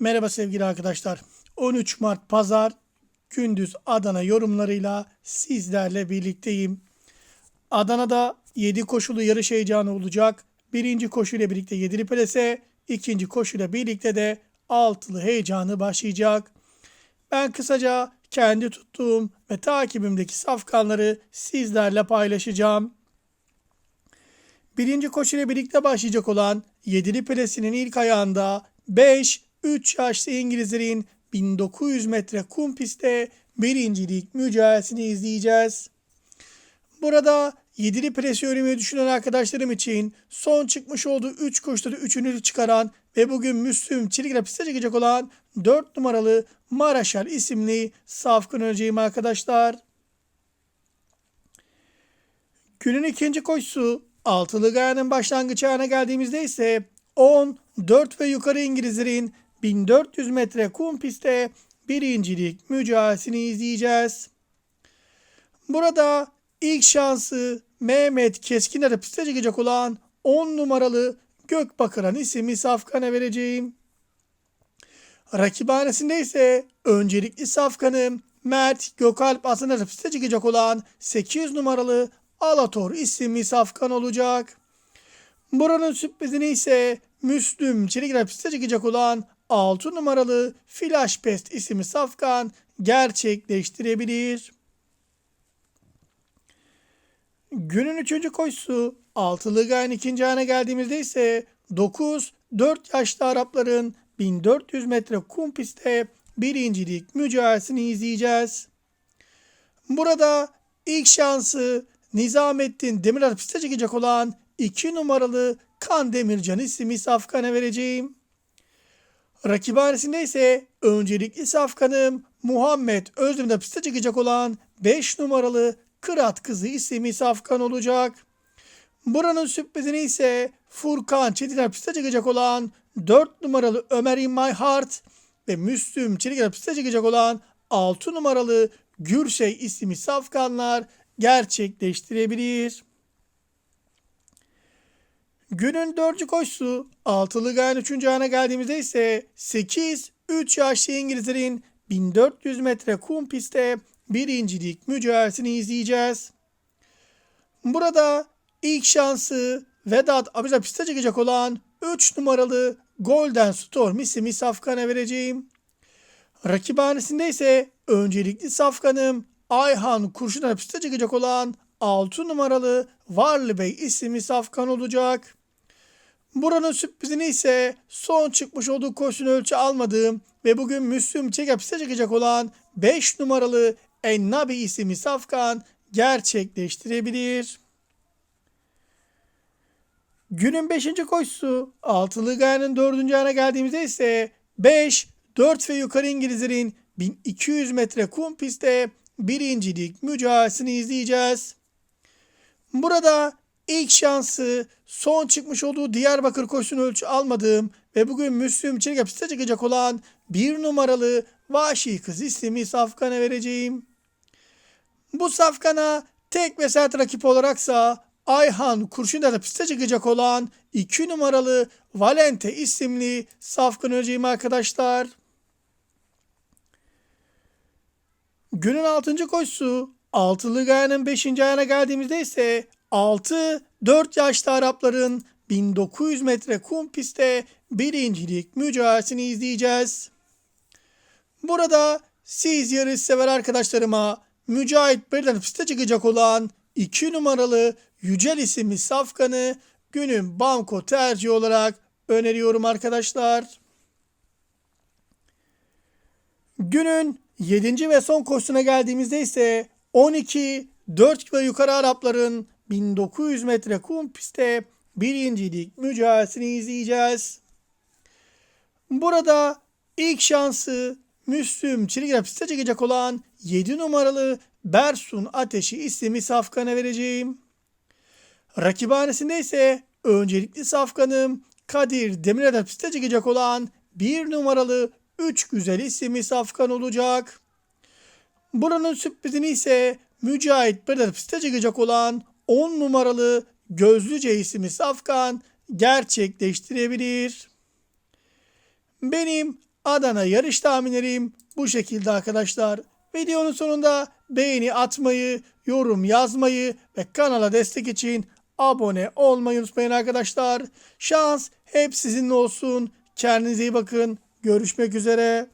Merhaba sevgili arkadaşlar. 13 Mart Pazar gündüz Adana yorumlarıyla sizlerle birlikteyim. Adana'da 7 koşulu yarış heyecanı olacak. Birinci koşuyla birlikte 7'li plase, ikinci koşuyla birlikte de altılı heyecanı başlayacak. Ben kısaca kendi tuttuğum ve takibimdeki safkanları sizlerle paylaşacağım. Birinci koşuyla birlikte başlayacak olan 7'li plesinin ilk ayağında 5 3 yaşlı İngilizlerin 1900 metre kum pistte birincilik mücadelesini izleyeceğiz. Burada 7'li presi düşünen arkadaşlarım için son çıkmış olduğu 3 koşuda da 3'ünü çıkaran ve bugün Müslüm Çelik'le piste çıkacak olan 4 numaralı Maraşal isimli safkan öneceğim arkadaşlar. Günün ikinci koşusu altılı gayanın başlangıç ayağına geldiğimizde ise 10, 4 ve yukarı İngilizlerin 1400 metre kum pistte birincilik mücadelesini izleyeceğiz. Burada ilk şansı Mehmet Keskinler'e piste çıkacak olan 10 numaralı Gökbakıran isimli safkana vereceğim. Rakibhanesinde ise öncelikli safkanım Mert Gökalp Aslan'a piste çıkacak olan 8 numaralı Alator isimli safkan olacak. Buranın sürprizini ise Müslüm Çelikler piste çıkacak olan 6 numaralı Flash Pest isimli safkan gerçekleştirebilir. Günün üçüncü koşusu altılı gayen ikinci ayağına geldiğimizde ise 9 4 yaşlı Arapların 1400 metre kum pistte birincilik mücadelesini izleyeceğiz. Burada ilk şansı Nizamettin Demirel piste çekecek olan 2 numaralı Kan Demircan isimli safkana vereceğim. Rakibhanesinde ise öncelikli safkanım Muhammed Özdemir'de piste çıkacak olan 5 numaralı Kırat Kızı isimli safkan olacak. Buranın sürprizini ise Furkan Çetiner piste çıkacak olan 4 numaralı Ömer In My Heart ve Müslüm Çelikler piste çıkacak olan 6 numaralı Gürsey isimli safkanlar gerçekleştirebilir. Günün dördüncü koşusu altılı gayen üçüncü ayağına geldiğimizde ise 8 3 yaşlı İngilizlerin 1400 metre kum pistte birincilik mücadelesini izleyeceğiz. Burada ilk şansı Vedat Abiza piste çıkacak olan 3 numaralı Golden Storm isimli safkana vereceğim. Rakibhanesinde ise öncelikli safkanım Ayhan Kurşun'a piste çıkacak olan 6 numaralı Varlı Bey isimli safkan olacak. Buranın sürprizini ise son çıkmış olduğu koşunu ölçü almadığım ve bugün Müslüm Çekep piste çıkacak olan 5 numaralı Ennabi isimli safkan gerçekleştirebilir. Günün 5. koşusu altılı gayanın 4. ayağına geldiğimizde ise 5, 4 ve yukarı İngilizlerin 1200 metre kum pistte birincilik mücadelesini izleyeceğiz. Burada ilk şansı son çıkmış olduğu Diyarbakır koşusunu ölçü almadığım ve bugün Müslüm Çelik piste çıkacak olan bir numaralı Vahşi Kız isimli safkana vereceğim. Bu safkana tek ve sert rakip olaraksa Ayhan Kurşun'da piste çıkacak olan 2 numaralı Valente isimli safkan öleceğim arkadaşlar. Günün 6. koşusu altılı gayanın 5. ayağına geldiğimizde ise 6 4 yaşlı Arapların 1900 metre kum pistte birincilik mücadelesini izleyeceğiz. Burada siz yarış sever arkadaşlarıma Mücahit Bey'den piste çıkacak olan 2 numaralı Yücel isimli safkanı günün banko tercihi olarak öneriyorum arkadaşlar. Günün 7. ve son koşusuna geldiğimizde ise 12 4 ve yukarı Arapların 1900 metre kum pistte birincilik mücadelesini izleyeceğiz. Burada ilk şansı Müslüm Çelikler piste çıkacak olan 7 numaralı Bersun Ateşi isimli safkana vereceğim. Rakibhanesinde ise öncelikli safkanım Kadir Demirel piste çıkacak olan 1 numaralı 3 güzel isimli safkan olacak. Buranın sürprizini ise Mücahit Bedel piste çıkacak olan 10 numaralı Gözlüce isimli safkan gerçekleştirebilir. Benim Adana yarış tahminlerim bu şekilde arkadaşlar. Videonun sonunda beğeni atmayı, yorum yazmayı ve kanala destek için abone olmayı unutmayın arkadaşlar. Şans hep sizinle olsun. Kendinize iyi bakın. Görüşmek üzere.